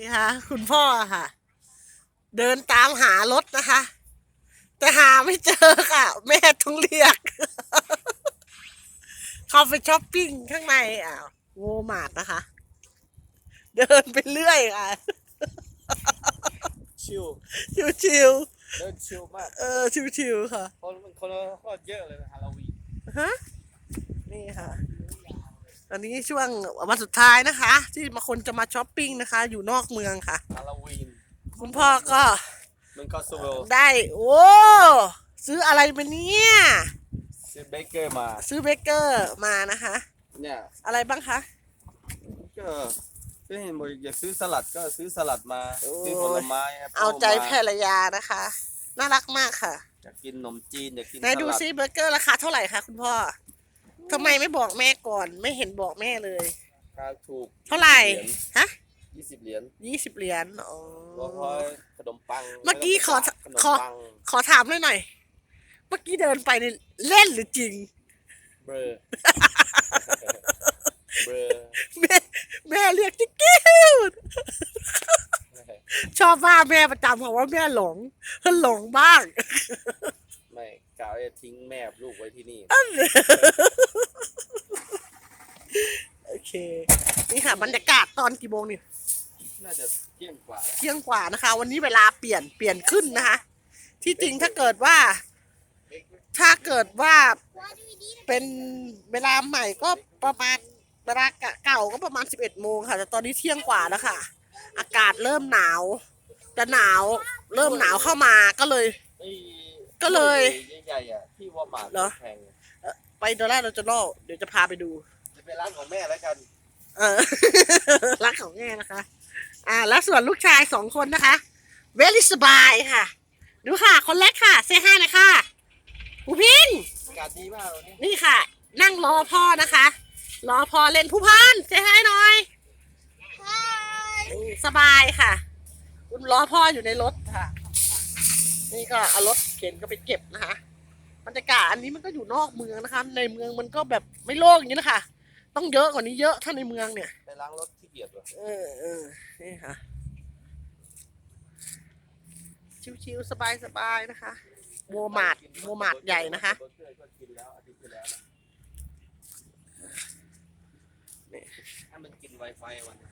นี่ค่ะ คุณพ่อค่ะ เดินตามหารถนะคะ แต่หาไม่เจอค่ะ แม่ต้องเรียก เข้าไปช้อปปิ้งข้างในอะโวมาดนะคะ เดินไปเรื่อยค่ะ ชิวชิวเดินชิวมากๆเออชิวๆค่ะ คนมันคนโคตรเยอะเลยนะฮาโลวีนฮะ นี่ค่ะ อันนี้ช่วงวันสุดท้ายนะคะ ที่มาคนจะมาช้อปปิ้งนะคะ อยู่นอกเมืองค่ะ ฮาโลวีนคุณพ่อก็มันคอสโซโวได้ โอ้ ซื้ออะไรมาเนี่ย ซื้อเบเกอร์มา ซื้อเบเกอร์มานะคะ เนี่ยอะไรบ้างคะ ก็ก็เห็นบอกอยากซื้อสลัดก็ซื้อสลัดมา โอ้ยซื้อผลไม้แปปิ้ลเอาใจมภรรยานะคะ น่ารักมากค่ะ อยากกินขนมจีนอยากกินไหนดูสลัซิเบเกอร์ราคาเท่าไหร่คะคุณพ่อ ทำไมไม่บอกแม่ก่อน ไม่เห็นบอกแม่เลยราคาถูกเท่าไหร่ฮะยี่สิบเหรียญยี่สิบเหรียญอ๋อแล้วพอขนมปังเมื่อกี้ขอขนมขอ ปังขอถามหน่อยหน่อย เมื่อกี้เดินไปเนี่ยเล่นหรือจริง เบลอเบลอแม่แม่เรียกจิ๊กกิ้วชอบว่าแม่ประจำค่ะว่าแม่หลงหลงบ้างไม่ กล่าวจะทิ้งแม่ลูกไว้ที่นี่ โอเค นี่ค่ะ บรรยากาศตอนกี่โมงนี่น่าจะเที่ยงกว่าแล้วเที่ยงกว่านะคะ วันนี้เวลาเปลี่ยนเปลี่ยนขึ้นนะคะ ที่จริงถ้าเกิดว่า ถ้าเกิดว่าเป็นเวลาใหม่ก็ประมาณเวลาเก่าก็ประมาณสิบเอ็ดโมงค่ะ แต่ตอนนี้เที่ยงกว่าแล้วค่ะ อากาศเริ่มหนาวจะหนาว เริ่มหนาวเข้ามาก็เลยไอ้ก็เลย ใหญ่ๆอะที่วอลมาร์ทเหรอ แพงไปโดราโรจโนเดี๋ยวจะพาไปดู จะเป็นร้านของแม่แล้วกัน เออ รักของแม่นะคะ อ่า แล้วส่วนลูกชายสองคนนะคะเวลิสบายค่ะ ดูค่ะ คนเล็กค่ะ เซห้าหน่อยค่ะผู้พิงอากาศดีมากวันนี้นี่ค่ะ นั่งรอพ่อนะคะ รอพ่อเล่นผู้พันเซห้าหน่อยนี่สบายค่ะ คุณรอพ่ออยู่ในรถค่ะ นี่ก็เอารถเข็นก็ไปเก็บนะคะ บรรยากาศอันนี้มันก็อยู่นอกเมืองนะคะ ในเมืองมันก็แบบไม่โล่งอย่างนี้นะคะ ต้องเยอะกว่านี้เยอะถ้าในเมืองเนี่ย ไปล้างรถที่เกียจว่ะเออเออนี่ค่ะ ชิวๆสบายๆนะคะโวมาดโวมาดใหญ่นะคะเบอร์เกอร์ก็กินแล้วอาทิตย์ที่แล้วนะนี่ ถ้ามันกิน Wi-Fi วันนี้